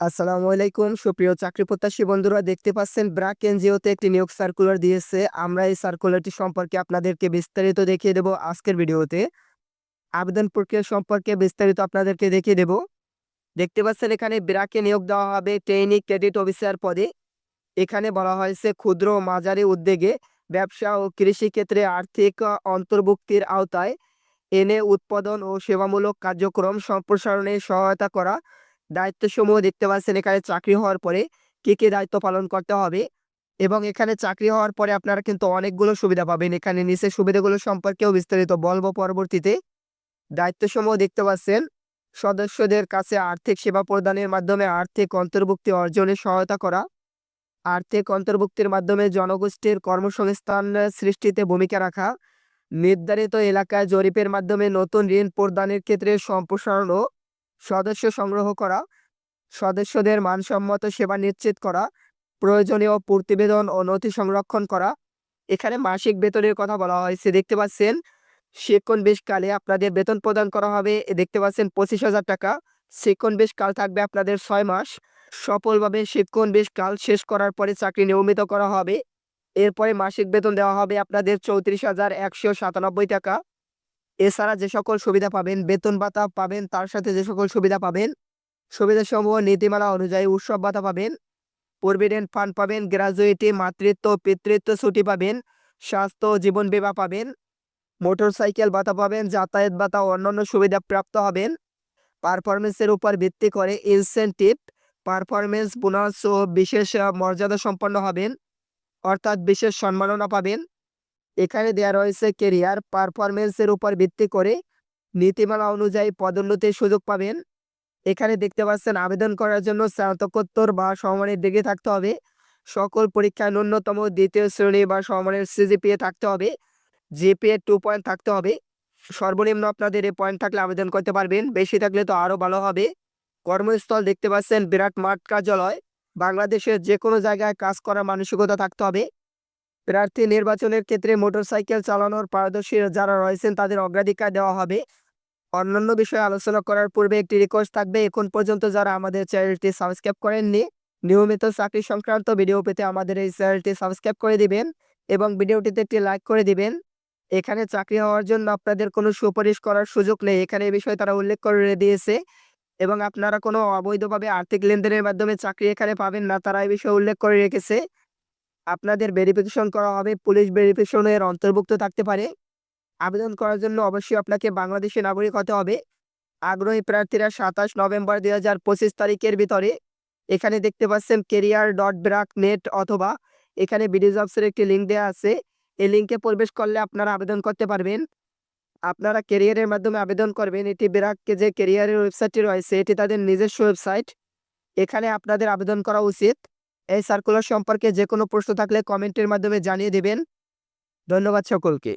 আসসালামু আলাইকুম। সুপ্রিয় চাকরি প্রত্যাশী বন্ধুরা, দেখতে পাচ্ছেন ব্র্যাক এনজিওতে একটি নিয়োগ সার্কুলার দিয়েছে। আমরা এই সার্কুলারটি সম্পর্কে আপনাদেরকে বিস্তারিত দেখিয়ে দেব আজকের ভিডিওতে। আবেদন প্রক্রিয়া সম্পর্কে বিস্তারিত আপনাদেরকে দেখিয়ে দেব। দেখতে পাচ্ছেন এখানে ব্র্যাকে নিয়োগ দেওয়া হবে ট্রেনিং ক্রেডিট অফিসার পদে। এখানে বলা হয়েছে, ক্ষুদ্র ও মাঝারি উদ্যোগে ব্যবসা ও কৃষি ক্ষেত্রে আর্থিক অন্তর্ভুক্তির আওতায় এনে উৎপাদন ও সেবামূলক কার্যক্রম সম্প্রসারণে সহায়তা করা দায়িত্বসমূহ দেখতে পাচ্ছেন এখানে চাকরি হওয়ার পরে কি কি দায়িত্ব পালন করতে হবে এবং এখানে চাকরি হওয়ার পরে আপনারা কিন্তু অনেকগুলো সুবিধা পাবেন। এখানে নিচে সুবিধাগুলো সম্পর্কেও বিস্তারিত বলব পরবর্তীতে। দায়িত্বসমূহ দেখতে পাচ্ছেন, সদস্যদের কাছে আর্থিক সেবা প্রদানের মাধ্যমে আর্থিক অন্তর্ভুক্তি অর্জনে সহায়তা করা, আর্থিক অন্তর্ভুক্তির মাধ্যমে জনগোষ্ঠীর কর্মসংস্থান সৃষ্টিতে ভূমিকা রাখা, নির্ধারিত এলাকায় জরিপের মাধ্যমে নতুন ঋণ প্রদানের ক্ষেত্রে সম্প্রসারণ ও সদস্য সংগ্রহ করা, সদস্যদের মানসম্মত সেবা নিশ্চিত করা, প্রয়োজনীয় প্রতিবেদন ও নথি সংরক্ষণ করা। এখানে মাসিক বেতনের কথা বলা হয়েছে। দেখতে পাচ্ছেন শিক্ষণ কালে আপনাদের বেতন প্রদান করা হবে। দেখতে পাচ্ছেন, পঁচিশ হাজার টাকা। শিক্ষণ কাল থাকবে আপনাদের ছয় মাস। সফলভাবে শিক্ষণ কাল শেষ করার পরে চাকরি নিয়মিত করা হবে। এরপরে মাসিক বেতন দেওয়া হবে আপনাদের চৌত্রিশ হাজার একশো সাতানব্বই টাকা। এছাড়া যে সকল সুবিধা পাবেন, বেতন ভাতা পাবেন, তার সাথে যে সকল সুবিধা পাবেন, সুবিধাসমূহ নীতিমালা অনুযায়ী উৎসব ভাতা পাবেন, প্রভিডেন্ট ফান্ড পাবেন গ্র্যাজুয়েটি মাতৃত্ব, পিতৃত্ব ছুটি পাবেন, স্বাস্থ্য, জীবন বিমা পাবেন, মোটরসাইকেল ভাতা পাবেন, যাতায়াত ভাতা, অন্যান্য সুবিধা প্রাপ্ত হবেন। পারফরমেন্সের উপর ভিত্তি করে ইনসেনটিভ, পারফরমেন্স, বোনাস ও বিশেষ মর্যাদা সম্পন্ন হবেন, অর্থাৎ বিশেষ সম্মাননা পাবেন। এখানে দেওয়া রয়েছে কেরিয়ার পারফরমেন্সের উপর ভিত্তি করে নীতিমালা অনুযায়ী পদোন্নতির সুযোগ পাবেন। এখানে দেখতে পাচ্ছেন আবেদন করার জন্য স্নাতকোত্তর বা সমমানের ডিগ্রি থাকতে হবে। সকল পরীক্ষায় ন্যূনতম দ্বিতীয় শ্রেণি বা সমমানের সিজিপিএ থাকতে হবে। জিপিএ টু পয়েন্ট থাকতে হবে। সর্বনিম্ন আপনাদের এই পয়েন্ট থাকলে আবেদন করতে পারবেন। বেশি থাকলে তো আরও ভালো হবে। কর্মস্থল দেখতে পাচ্ছেন বিরাট মাঠ কার্যালয়। বাংলাদেশের যে কোনো জায়গায় কাজ করার মানসিকতা থাকতে হবে। প্রার্থী নির্বাচনের ক্ষেত্রে মোটরসাইকেল চালানোর পারদর্শী যারা রয়েছেন, তাদের অগ্রাধিকার দেওয়া হবে। অন্যান্য বিষয়ে আলোচনা করার পূর্বে একটি রিকোয়েস্ট থাকবে। এখন পর্যন্ত যারা আমাদের চ্যানেলটি সাবস্ক্রাইব করেননি, নিয়মিত চাকরি সংক্রান্ত ভিডিও পেতে আমাদের এই চ্যানেলটি সাবস্ক্রাইব করে দিবেন এবং ভিডিওটিতে একটি লাইক করে দিবেন। এখানে চাকরি হওয়ার জন্য আপনাদের কোনো সুপারিশ করার সুযোগ নেই। এখানে এই বিষয়ে তারা উল্লেখ করে দিয়েছে এবং আপনারা কোনো অবৈধভাবে আর্থিক লেনদেনের মাধ্যমে চাকরি এখানে পাবেন না। তারা এই বিষয়ে উল্লেখ করে রেখেছে। আপনাদের ভেরিফিকেশন করা হবে পুলিশ ভেরিফিকেশনের অন্তর্ভুক্ত থাকতে পারে। আবেদন করার জন্য অবশ্যই আপনাকে বাংলাদেশি নাগরিক হতে হবে। আগ্রহী প্রার্থীরা সাতাশ নভেম্বর দুই হাজার পঁচিশ তারিখের ভিতরে এখানে দেখতে পাচ্ছেন কেরিয়ার ডট ব্রাক নেট অথবা এখানে বিডি জবসের একটি লিঙ্ক দেওয়া আছে। এই লিঙ্কে প্রবেশ করলে আপনারা আবেদন করতে পারবেন। আপনারা কেরিয়ারের মাধ্যমে আবেদন করবেন। এটি ব্রাককে যে কেরিয়ারের ওয়েবসাইটটি রয়েছে, এটি তাদের নিজস্ব ওয়েবসাইট এখানে আপনাদের আবেদন করা উচিত। এই সার্কুলার সম্পর্কে যে কোনো প্রশ্ন থাকলে কমেন্টের মাধ্যমে জানিয়ে দেবেন। ধন্যবাদ সকলকে।